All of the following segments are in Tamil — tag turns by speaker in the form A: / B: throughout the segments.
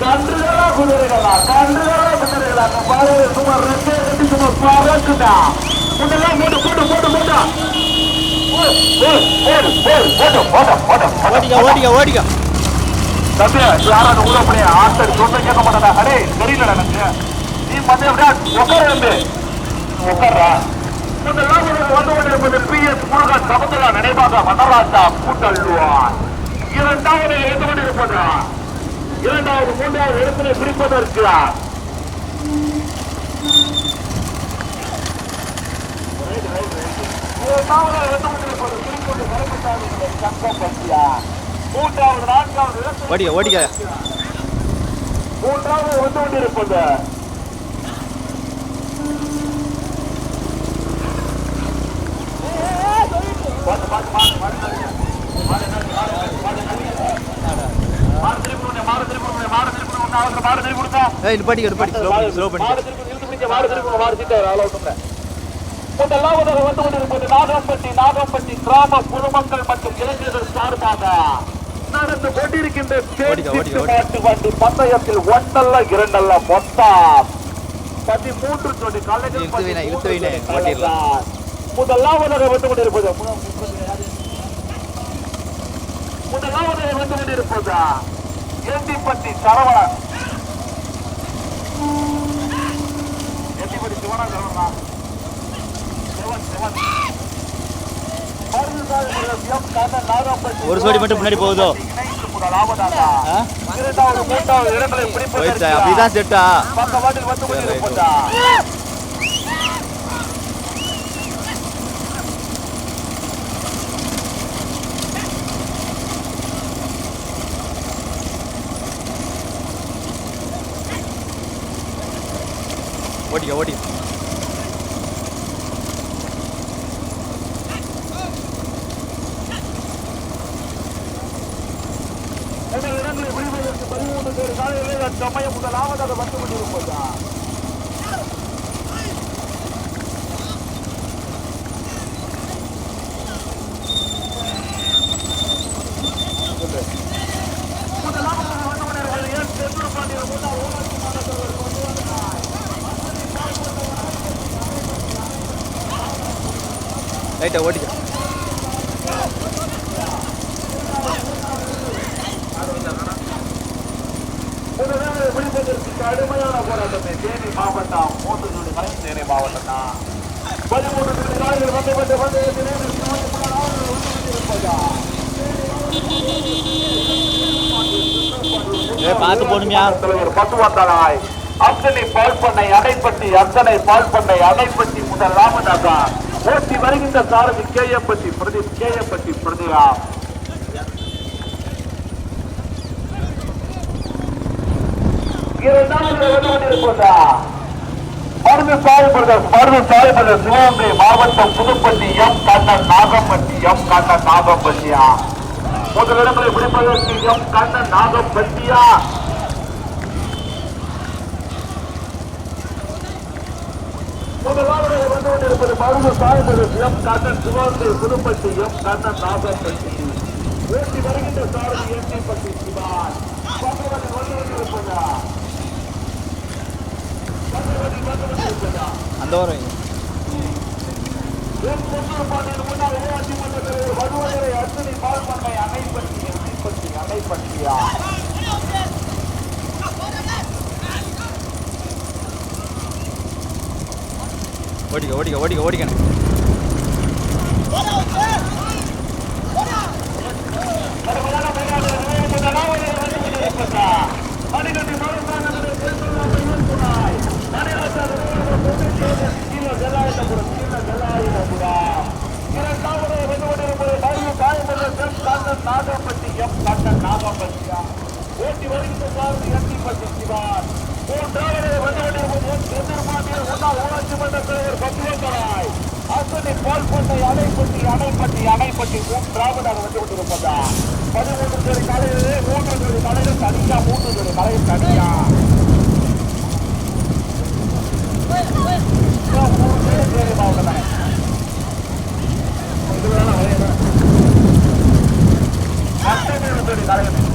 A: கன்றுகளா குதிரைகளா? கன்றுகளா குதிரைகளா? பாரு சுமார் ரெண்டு ரெண்டு சுமார் பறக்குதா? முன்னெல்லாம் போட்டு போட்டு போட்டு போட்டா.
B: ஓடிக்க ஓடிக்க
A: தம்பி யாராவது உள்ள முடியா ஆத்தர் சொந்த கேட்க மாட்டாடா அடே தெரியலடா எனக்கு. நீ வந்து அப்படியே உட்கார வந்து உனக்கு வந்து கொண்டிருப்பது பி எஸ் முருகன் சமந்தலா நினைவாக மன்னராஜா கூட்டல்வார் இரண்டாவது எழுந்து கொண்டிருப்பது இரண்டாவது மூன்றாவது இடத்தினை பிடிப்பதற்கு இரண்டாவது எழுந்து கொண்டிருப்பது திருப்பூர் கருப்பசாமி சங்கம் பற்றியா மூன்றாவது இடத்தில் வந்து கொண்டிருப்பது பாத்து, பாத்து, பாத்து, மாடு
B: நிப்பாட்டி ஸ்லோ பண்ணி
A: வந்து கொண்டிருப்பது நாகம்பட்டி நாகம்பட்டி கிராம பொதுமக்கள் மற்றும் இளைஞர்கள் சார்பாக நடந்து கொண்டிருக்கின்ற மாட்டு வண்டி பந்தயத்தில் ஒன்றல்ல இரண்டல்ல மொத்தம் பதிமூன்று ஜோடி காலைகள் முதலாவதாக வந்து கொண்டிருப்பது வந்து கொண்டிருப்பது? எண்டிப்பட்டி சரவணன். எண்டிப்பட்டி சிவனா சரவணா. சிவன் சிவன்.
B: ஒரு சோடி மட்டும் முன்னாடி போகுதோ?
A: இணைந்து முதலாவதாக
B: ஆ?
A: இரண்டாவது மூன்றாவது இடங்களை
B: போயிடுச்சா
A: பிடிப்பதற்கு
B: அப்படிதான் செட்டா
A: பக்கவாட்டில் வந்து கொண்டிருப்பதா
B: ஓடிக்க ஓடிக்க
A: உங்கள் இடங்களை பிடிப்பதற்கு பதிமூன்று பேர் காலையில் சமயம் வந்து கொண்டிருப்பதா முதலாவதாக வந்து கொண்டிருப்பது என் செந்தூர் பாண்டியன் முன்னாள் ஊராட்சி மன்ற தலைவர் கொண்டு வந்தார். முதலாவது பிடிப்பதற்கு கடுமையான போராட்டத்தை தேனி மாவட்டம் மூன்று ஜோடி மலை தேனி மாவட்டம் தான் பதிமூன்று ஜோடி நாடுகள் வந்து வந்து வந்து முதலாவது வந்து கொண்டிருப்பதா
B: ஏ பார்த்து போகணுமியா
A: தலைவர் பசுவந்தலாய் அத்தனை பால் பண்ணை அணைப்பட்டி அத்தனை பால் பண்ணை அணைப்பட்டி முதல் ராமநாதா. ஓட்டி வருகின்ற சாரதி கேயப்பட்டி பிரதீப் கேயப்பட்டி பிரதிகா சிவகங்கை மாவட்டம் புதுப்பட்டி எம் கண்ணன் நாகம்பட்டி எம் கண்ணன் நாகப்பட்டியா முதலிடங்களை பிடிப்பதற்கு எம் கண்ணன் நாகம்பட்டியா? முதலாவது வந்து கொண்டிருப்பது மருந்து சாய் பிரதேஷ் எம் கண்ணன் சிவகங்கை புதுப்பட்டி எம் கண்ணன் நாகப்பட்டி. ஓட்டி வருகின்ற சாரதி எட்டிப்பட்டி சிவான் பகவதி வந்து கொண்டிருப்பதா? பகவதி வந்து கொண்டிருப்பதா?
B: அந்த வரும்
A: அணைப்பட்டியா
B: ஓடிக்க ஓடிக்க ஓடிக்க ஓடிக்கணும்
A: நாகப்பட்டி எம் கண்ணன் சட்டமன்ற தலைவர் பட்டியல்கராய் அசதி பால்பட்டை அணைப்பட்டி அணைப்பட்டி அணைப்பட்டி வந்து கொண்டிருப்பதா மூன்று பேர் கலையில் மூன்று பேர் கலையில் தனியா இது வேணா அத்தனை பேர்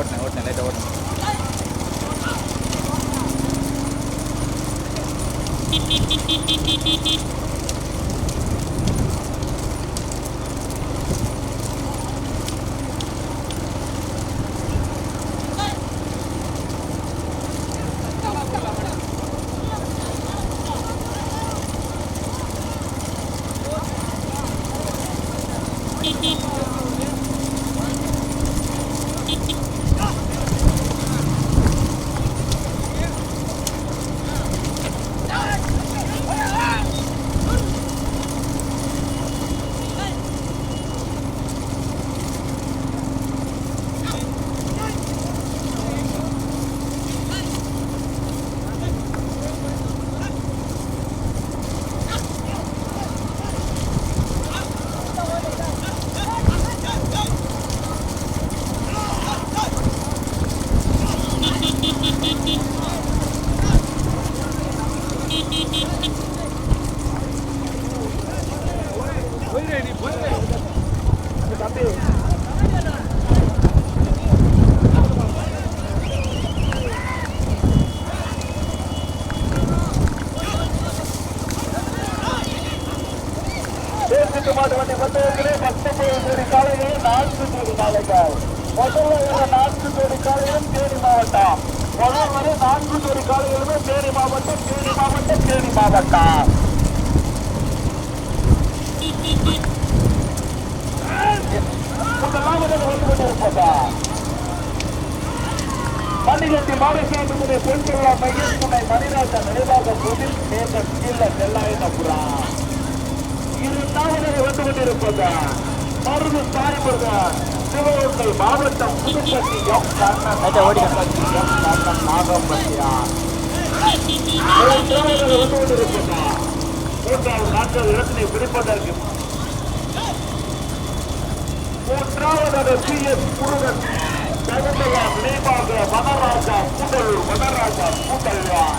A: ಓಡ್ನೆ ಓಡ್ನೆ ಲೈಟ್ ಓಡ್ನೆ Beep, beep, beep, beep, beep, beep, beep. கொண்டிருப்பதால் மண்ணிலத்தி மாவட்டத்தினுடைய பெண் திருவிழா மையம் துணை மணிராஜ நினைவாக பொதில் மேகம் கீழே செல்லாயினபுரா. இரு நாவலரை வந்து கொண்டிருப்பதால் மருந்து தாரிபுரம் சிவகங்கை மாவட்டம் புதுப்பட்டி எம். கண்ணன்
B: ஓடிப்பட்டி
A: எம். கண்ணன் மூன்றாவது நாட்கள் இடத்தினை பிடிப்பதற்கு மூன்றாவது சி எஸ் முருகன் தகுந்தலாம் நினைவாக வனராஜா கூடலூர் வனராஜா கூட்டல்வான்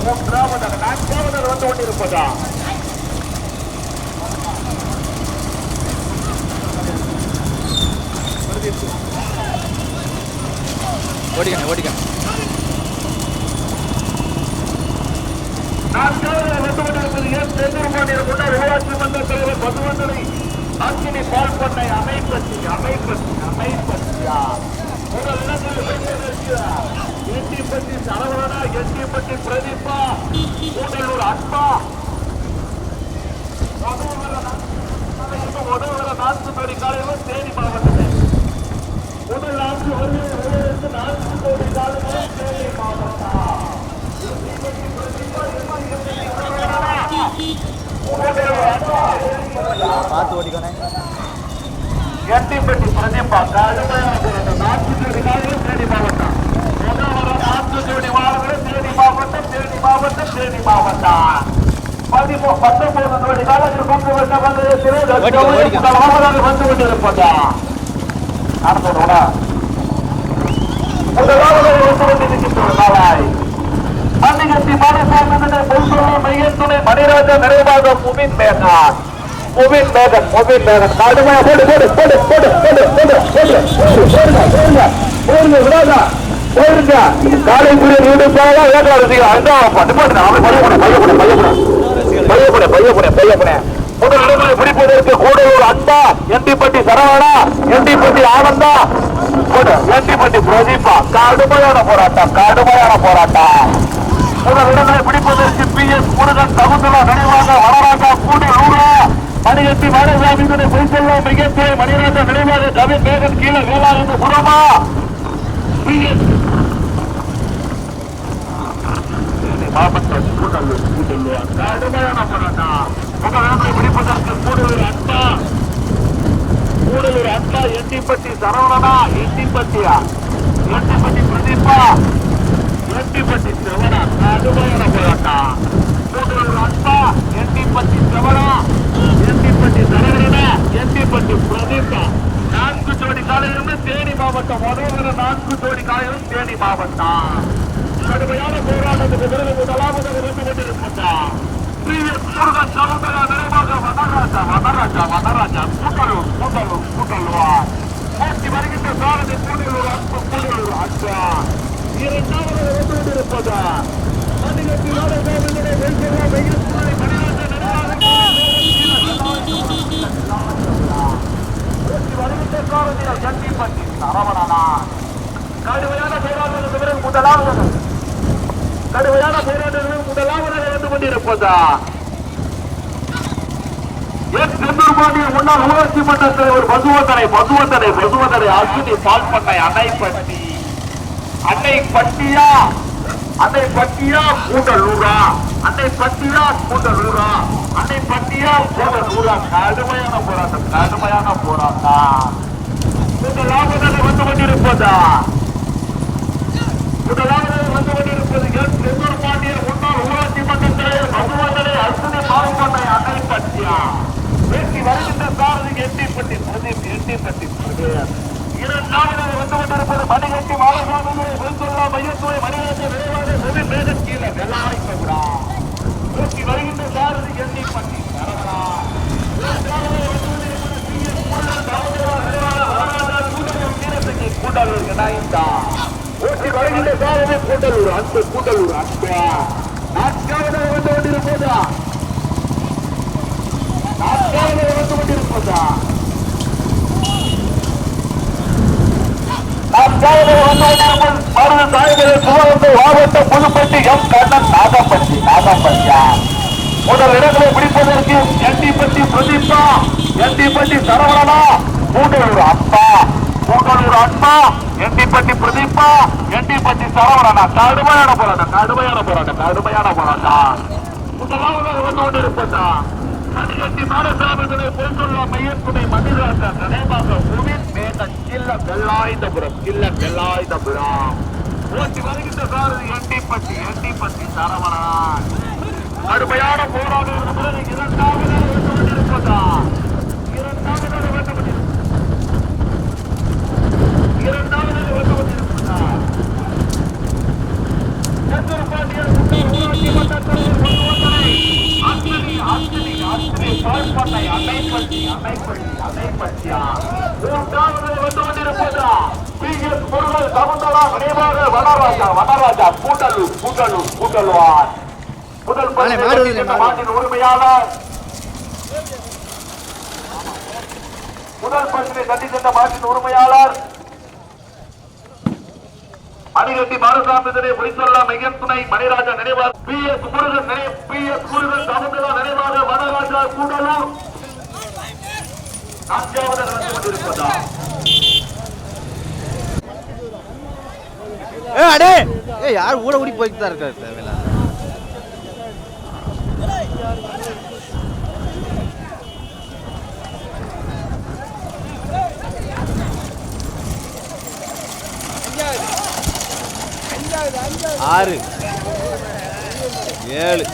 A: மூன்றாவது நான்காவது வந்து கொண்டிருப்பதா
B: ஓடிக்கணும் ஓடிக்கணும்
A: நான்காவது வந்து கொண்டிருப்பது எஸ் செந்தூர்பாண்டியர் முன்னாள் ஊராட்சி மன்ற தலைவர் மதுவந்தனை அக்கினி பால் பண்ணை அமைப்பத்தி அமைப்பத்தி அமைப்பத்தியா முதல் இடத்தில் எட்டிப்பட்டி சரவணா எட்டிப்பட்டி பிரதீபா கூடலூர் அன்பா உதவுகிற நான்கு கோடி காலையில் தேனி மாவட்டத்தில் முதல் நான்கு வருகிறது. நான்கு கோடி காலையில் தேனி மாவட்டம்
B: பார்த்து ஓடிக்கணும்
A: எட்டிப்பட்டி பிரதீபா கடுமையான நான்கு ஜோடி காலையில் தேனி மாவட்டம் முதல் வர ஜோடி வாரங்களும் தேனி மாவட்டம் தேனி மாவட்டம் தேனி மாவட்டம் பதிமூ பத்தொன்பது ஜோடி காலத்தில் கொண்டு வந்த வந்து வந்து கொண்டிருப்பதா நடந்தோட முதலாவது வந்து கொண்டிருக்கின்ற நாளாய் மன்னிகத்தி மாநில பொதுத்துறை மையத்துணை மணிராஜா நிறைவாக முபின் மேகன் முபின் மேகன் முபின் மேகன் கடுமையா போடு போடு போடு போடு போடு போடு போடு போடுங்க போடுங்க போடுங்க விடாதா போடுங்க காலைக்குரிய நீடுப்பாக ஏற்கனவே இருக்கீங்க அதான் பட்டு போடுங்க அவன் பையப்பட பையப்பட பையப்பட பையப்பட பையப்பட பையப்பட முதல் இடங்களை பிடிப்பதற்கு கூடலூர் அன்பா எண்டிப்பட்டி சரவணா எண்டிப்பட்டி ஆனந்தா எண்டிப்பட்டி பிரதீபா கடுமையான போராட்டம் கடுமையான போராட்டம் இடங்களை பிடிப்பதற்கு பி எஸ் முருகன் தகுந்துள்ள நினைவாக வரராஜா கூடி ஊரா மணிகட்டி மாடசாமி பொய்செல்வா மிகப்பெரிய மணிராஜா நினைவாக கவி மேகன் கீழே வேளாண் புறமா. பி எஸ் மாவட்டம் கடுமையான போராட்டம். முதல் இடங்களை பிடிப்பதற்கு கூடலூர் அன்பா. கூடலூர் அன்பா எட்டிப்பட்டி சரவணனா எட்டிப்பட்டியா? எட்டிப்பட்டி பிரதீபா எட்டிப்பட்டி சிவனா கடுமையான போராட்டம் கூடலூர் அன்பா எட்டிப்பட்டி சிவனா? எட்டிப்பட்டி சரவணனா? எட்டிப்பட்டி பிரதீபா நான்கு ஜோடி காலையிலுமே தேனி மாவட்டம் முதல்வர நான்கு ஜோடி காலையிலும் தேனி மாவட்டம் கடுமையான போராட்டத்துக்கு பிறகு முதலாவது இருந்து கொண்டிருப்பதா முருகன் சகோதரா நிறைவாக வனராஜா வனராஜா வனராஜா கூட்டலூர் கூட்டலூர் கூட்டலூர் போட்டி வருகின்ற சாரதி கூடலூர் அன்பு கூடலூர் அச்சா இரண்டாவது நடந்து கொண்டிருப்பதா பதினெட்டு கடுமையான போராட்டங்களும் முதலாவதாக வந்து கொண்டிருப்பதா முன்னாள் ஊராட்சி மன்ற தலைவர் பசுவத்தனை பசுவத்தனை பசுவத்தனை அஸ்வினி பால்பண்ணை அணைப்பட்டி. அன்னை பட்டியா அன்னை பட்டியா கூடலூரா அன்னை பட்டியா கூடலூரா அன்னை பட்டியா கூடலூரா கடுமையான போராட்டம் கடுமையான போராட்டம். முதலாவது வந்து கொண்டிருப்பதா? முதலாவது வந்து கொண்டிருப்பது செந்தூர் முன்னாள் ஊராட்சி மன்ற தலைவர் மதுவந்தலை அசுனி மாறுபாட்டை அன்னை பட்டியா. பேசி வருகின்ற எட்டி பட்டி எட்டி பட்டி இரு நாடுகள் வந்து கொண்டிருப்பது மணிகட்டி மாலசாமியை வெல்கொள்ளா மையத்துறை மணிகட்டி விரைவாக செவி மேலும் கீழே வெள்ளாய் சொல்றா நோக்கி வருகின்ற சாரதி எண்ணி பட்டி நடந்தா கூட்டலூர் இணைந்தா. ஓட்டி வருகின்ற சாரதி கூட்டலூர் அன்பு கூட்டலூர் அன்பா. நாட்காவது வந்து கொண்டிருப்பதா நாட்காவது வந்து கொண்டிருப்பதா மாவட்டம் புதுப்பட்டி எம் கண்ணன் நாகப்பட்டி நாகப்பட்டியா? முதல் இடங்களை பிடிப்பதற்கு எண்டிப்பட்டி பிரதீப்பா எண்டிப்பட்டி சரவணனா கூடலூர் அன்பா கூடலூர் அன்பா எண்டிப்பட்டி பிரதீப்பா எண்டிப்பட்டி சரவணனா. கடுமையான போராட்டம் கடுமையான போராட்டம் கடுமையான போராட்டம். முதலாவது வந்து கொண்டிருப்பதா? கட்டி மாடசாமி பொறுத்துள்ள மையத்துணை மதிராசா தலைமாக உவின் மேக கில்ல வெள்ளாயுதபுரம் கில்ல வெள்ளாயுதபுரம். ஓட்டி வருகின்ற சாரதி. எண்டிப்பட்டி எண்டிப்பட்டி கடுமையான போராட்டம் இரண்டாவது வந்து இரண்டாவது இரண்டாவது கொண்டிருப்பதா சந்திரபாண்டியர் ஊராட்சி மன்ற தலைவர் பொதுவந்தனை அத்தனை அத்தனை அத்தனை பாழ்பட்டை அணைப்பட்டி அணைப்பட்டி அணைப்பட்டியா மூன்றாவது வந்து கொண்டிருப்பதா பி எஸ் முருகன் சமுந்தரா நினைவாக வனராஜா வனராஜா கூட்டலூர் கூட்டலூர் கூட்டல்வார் முதல்
B: மாலை, மாடு
A: பரிசு
B: வருது,
A: பெற்ற
B: மாடு.
A: மாட்டின் உரிமையாளர். முதல் பரிசினை தட்டி சென்ற மாட்டின் உரிமையாளர். அணிகட்டி மாரசாமிதனை ஒளிசொல்லா மையன் துணை மணிராஜா நினைவாக P. S. Murugan P. S. Murugan Samuthira நினைவாக வனராஜா கூடலூர் நான்காவது நடந்து கொண்டிருப்பதா
B: ஏ அடே! ஏ யார் ஊட ஊடி போய்ட்டு தான் இருக்காரு தேவையில்ல ஆறு. ஏழு.